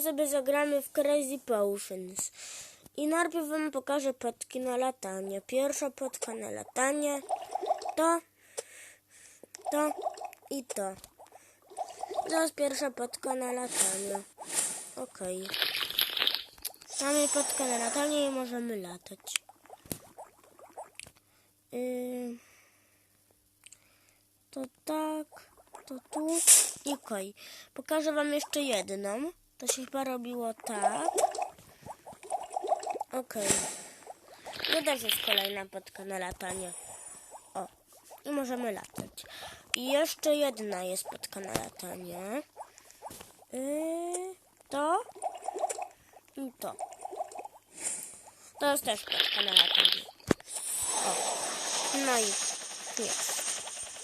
sobie zagramy w Crazy Potions. I najpierw wam pokażę podki na latanie. Pierwsza podka na latanie to, to i to. Teraz pierwsza podka na latanie. Okej. Mamy podkę na latanie i możemy latać. Yy, to tak, to tu okej. Pokażę wam jeszcze jedną. To się chyba robiło tak. Okej. To też jest kolejna podka na latanie. O, i możemy latać. I jeszcze jedna jest podka na latanie. Yy, to i to. To jest też podka na latanie. O, no i jest.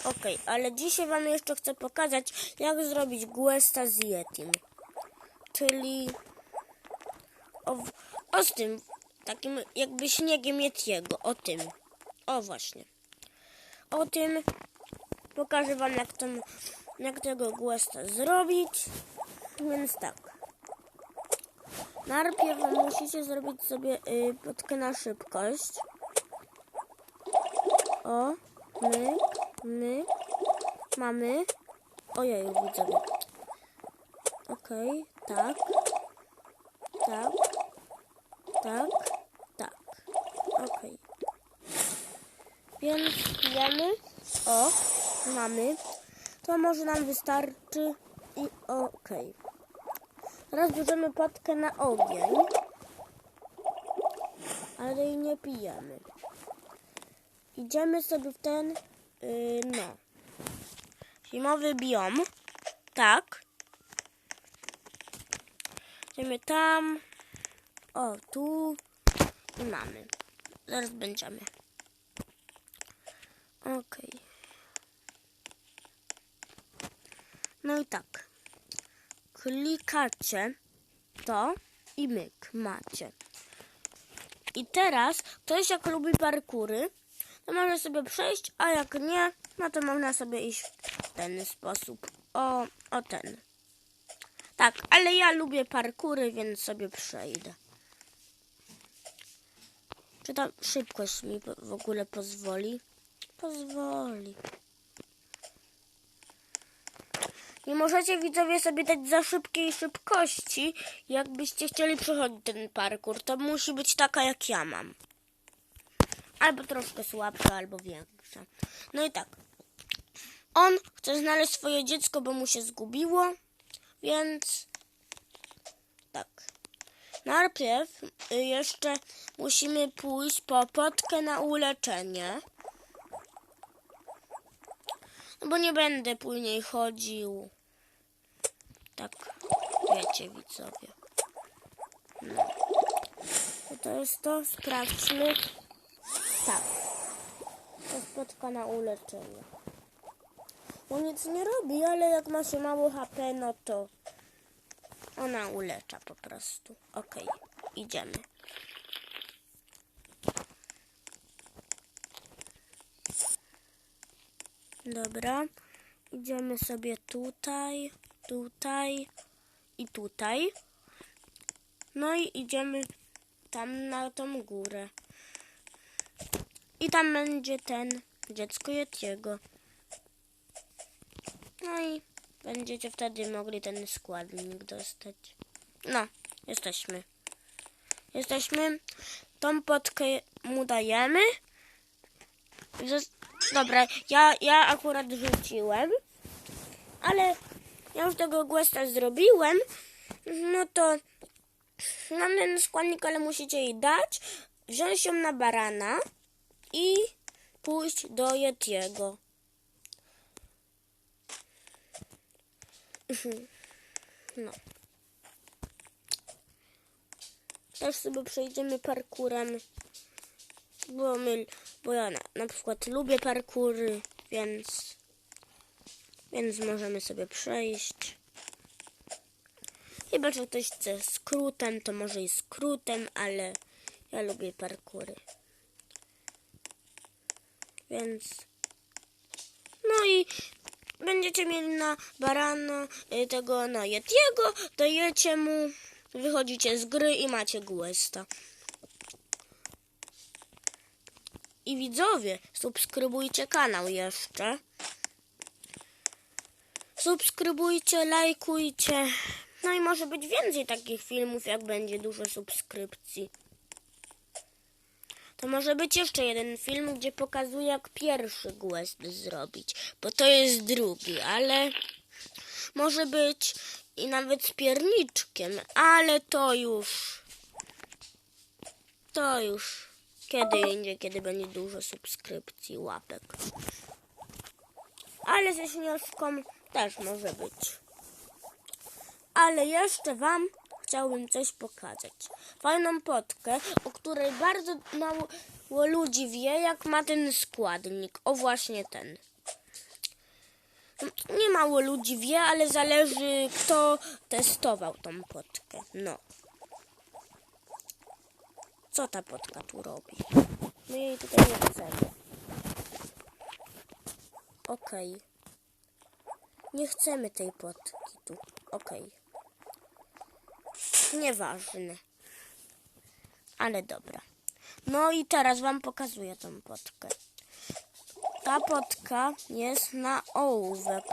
Okej, ale dzisiaj wam jeszcze chcę pokazać, jak zrobić Guesta z Yetim. Czyli o, o z tym, takim jakby śniegiem Yetiego, o tym. O właśnie. O tym pokażę wam, jak, to, jak tego Guesta zrobić. Więc tak. Najpierw musicie zrobić sobie y, na szybkość. O, my, my, mamy. Ojej, widzowie. Okej, tak, tak, tak, tak. Okej. Więc pijemy. O, mamy. To może nam wystarczy i okej. Teraz bierzemy potkę na ogień. Ale jej nie pijemy. Idziemy sobie w ten, yy, no, zimowy biom. Tak. Idziemy tam. O, tu. I mamy. Zaraz będziemy. Okej. No i tak. Klikacie to i myk macie. I teraz ktoś jak lubi parkury, to może sobie przejść, a jak nie, no to można sobie iść w ten sposób. O, o ten. Tak, ale ja lubię parkury, więc sobie przejdę. Czy ta szybkość mi w ogóle pozwoli? Pozwoli. Nie możecie widzowie sobie dać za szybkiej szybkości, jakbyście chcieli przechodzić ten parkur. To musi być taka jak ja mam. Albo troszkę słabsza, albo większa. No i tak. On chce znaleźć swoje dziecko, bo mu się zgubiło, więc tak. Najpierw y, jeszcze musimy pójść po potkę na uleczenie. No bo nie będę później chodził. Tak, wiecie widzowie. No. To, jest to, sprawdźmy. Tak. To jest potka na uleczenie. Bo nic nie robi, ale jak ma się mało HP, no to ona ulecza po prostu. Okej, idziemy. Dobra, idziemy sobie tutaj, tutaj i tutaj. No i idziemy tam na tą górę. I tam będzie ten dziecko Yetiego. No i będziecie wtedy mogli ten składnik dostać. No, jesteśmy. Jesteśmy. Tą potkę mu dajemy. Dobra, ja, ja akurat rzuciłem. Ale ja już tego questa zrobiłem. No to mam ten składnik, ale musicie jej dać. Wziąć ją na barana i pójść do Yetiego. Mhm. No. Też sobie przejdziemy parkurem, bo, my, bo ja na, na przykład lubię parkury, więc, więc możemy sobie przejść. Chyba, że ktoś chce skrótem, to może i skrótem, ale ja lubię parkury. Więc, no i będziecie mieli na barana y, tego na Yetiego, dajecie mu, wychodzicie z gry i macie Guesta. I widzowie, subskrybujcie kanał jeszcze. Subskrybujcie, lajkujcie. No i może być więcej takich filmów, jak będzie dużo subskrypcji. To może być jeszcze jeden film, gdzie pokazuję, jak pierwszy quest zrobić, bo to jest drugi, ale może być i nawet z pierniczkiem, ale to już, to już kiedy indziej, kiedy będzie dużo subskrypcji, łapek. Ale ze śnieżką też może być. Ale jeszcze Wam chciałbym coś pokazać. Fajną potkę, o której bardzo mało ludzi wie, jak ma ten składnik. O właśnie ten. Nie mało ludzi wie, ale zależy kto testował tą potkę. No. Co ta potka tu robi? My jej tutaj nie chcemy. Okej. Nie chcemy tej potki tu. Okej. Nieważne. Ale dobra. No i teraz wam pokazuję tą potkę. Ta potka jest na ołówek.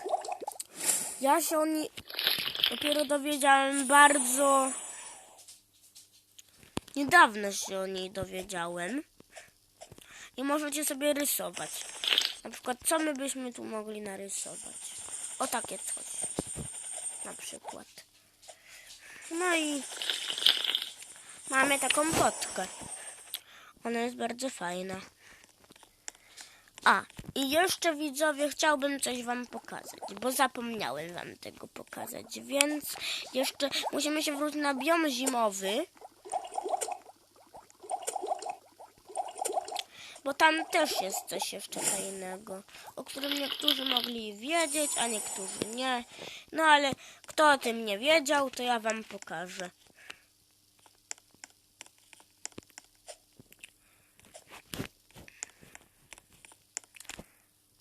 Ja się o niej dopiero dowiedziałem bardzo niedawno się o niej dowiedziałem. I możecie sobie rysować. Na przykład, co my byśmy tu mogli narysować? O takie coś. Na przykład. No i mamy taką potkę. Ona jest bardzo fajna. A, i jeszcze widzowie chciałbym coś wam pokazać, bo zapomniałem wam tego pokazać, więc jeszcze musimy się wrócić na biom zimowy. Bo tam też jest coś jeszcze fajnego, o którym niektórzy mogli wiedzieć, a niektórzy nie. No ale kto o tym nie wiedział, to ja wam pokażę.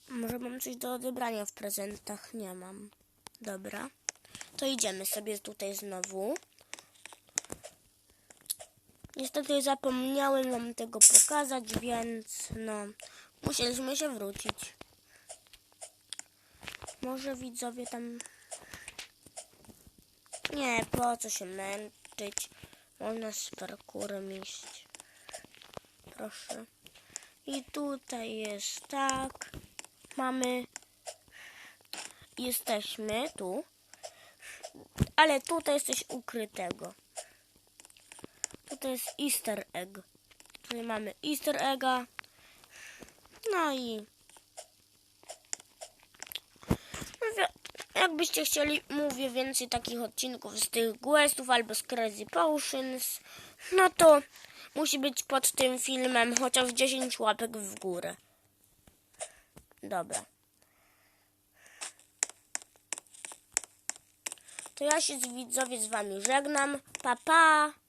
Może mam coś do odebrania w prezentach? Nie mam. Dobra. To idziemy sobie tutaj znowu. Niestety zapomniałem wam tego pokazać, więc no, musieliśmy się wrócić. Może widzowie tam... Nie, po co się męczyć? Można z parkurem iść. Proszę. I tutaj jest tak. Mamy... Jesteśmy tu. Ale tutaj jest coś ukrytego. Tutaj jest easter egg. Tutaj mamy easter egga. No i... Jakbyście chcieli, mówię więcej takich odcinków z tych questów albo z Crazy Potions, no to musi być pod tym filmem chociaż 10 łapek w górę. Dobra. To ja się z widzowie z wami żegnam. Pa pa!